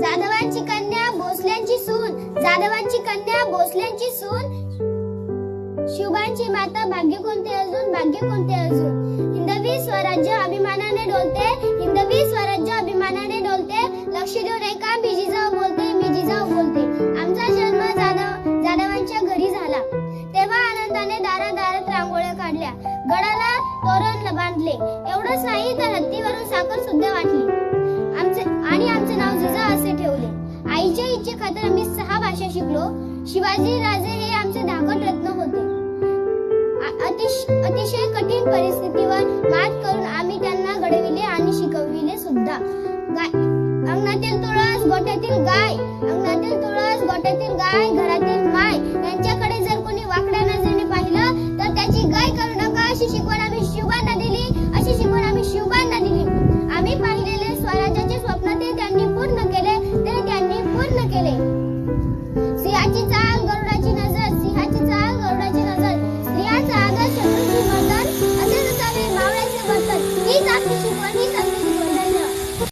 जाधवांची कन्या भोसल्यांची सून जाधवांची कन्या भोसल्यांची सून. शिवबांची माता भाग्य कोणते अजून? भाग्य कोणते अजून? हिंदवी स्वराज्य अभिमानाने डोलते हिंदवी स्वराज्य अभिमानाने डोलते. लक्ष देऊ नये का मी जिजाऊ बोलते मी जिजाऊ बोलते. आमचा जन्म जाधव जाधवांच्या घरी झाला. तेव्हा आनंदाने दारा दारात रांगोळ्या काढल्या. गडाला तोरण बांधले. एवढंच नाही तर हत्तीवरून आईच्या खातर आम्ही सहा भाषा शिकलो. शिवाजी राजे हे आमचे धाकट रत्न होते. अतिशय कठीण परिस्थितीवर मात करून आम्ही त्यांना घडविले आणि शिकविले सुद्धा. गाय अंगणातील तुळस गोठ्यातील गाय अंगणातील तुळस गोठ्यातील गाय घरातील माय यांच्या